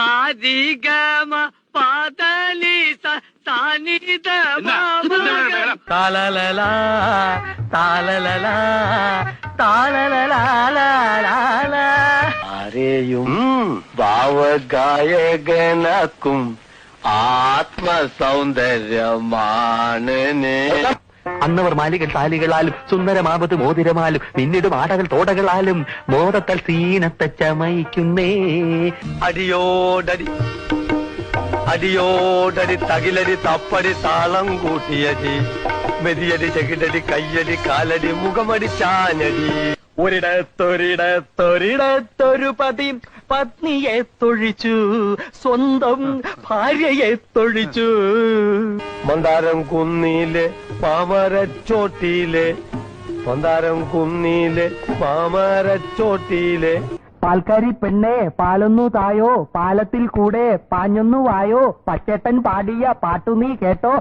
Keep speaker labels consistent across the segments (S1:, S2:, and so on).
S1: சாதி கம பாதலி சானித தாளலலா தாளலலா தாளலலாலா
S2: ஆரேயும் பாவகாயகனாக்கும் ஆத்ம சௌந்தர்யமானனே.
S3: അന്നവർ മാലികൾ താലികളാലും സുന്ദരമാപത് മോതിരമാലും പിന്നീട് ആടകൾ തോടകളാലും മോദത്തൽ സീനത്തെ ചമയിക്കുന്നേ.
S4: അടിയോടടി അടിയോടടി തകിലടി തപ്പടി താളം കൂട്ടിയടി. മെതിയടി ചെകിടടി കയ്യടി കാലടി മുഖമടി ചാനടി
S1: ഒരിടത്തൊരിടത്തൊരിടത്തൊരു പതി പത്നിയെ തൊഴിച്ചു സ്വന്തം ഭാര്യയെ തൊഴിച്ചു.
S4: മന്ദാരം കുന്നിയിലെ പാമരച്ചോട്ടിയിലെ മന്ദാരം കുന്നിയിലെ പാമരച്ചോട്ടിയിലെ.
S1: പാൽക്കാരി പെണ്ണെ പാലൊന്നു തായോ പാലത്തിൽ കൂടെ പാഞ്ഞൊന്നു വായോ പച്ചേട്ടൻ പാടിയ പാട്ടു നീ കേട്ടോ.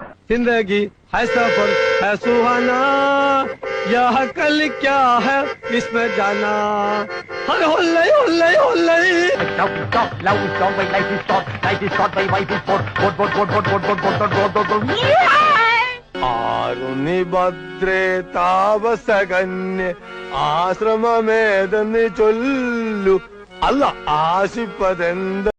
S4: Hurry, holley, holley, holley.
S5: Stop, stop, low is down, my life is short, life is short, my wife is poor. Boat, boat, boat, boat, boat, boat, boat, boat, boat, boat, boat.
S4: ఆరుని భద్రే తావసగన్య ఆశ్రమమేదని చొల్లు అల్ల ఆశిపదెంద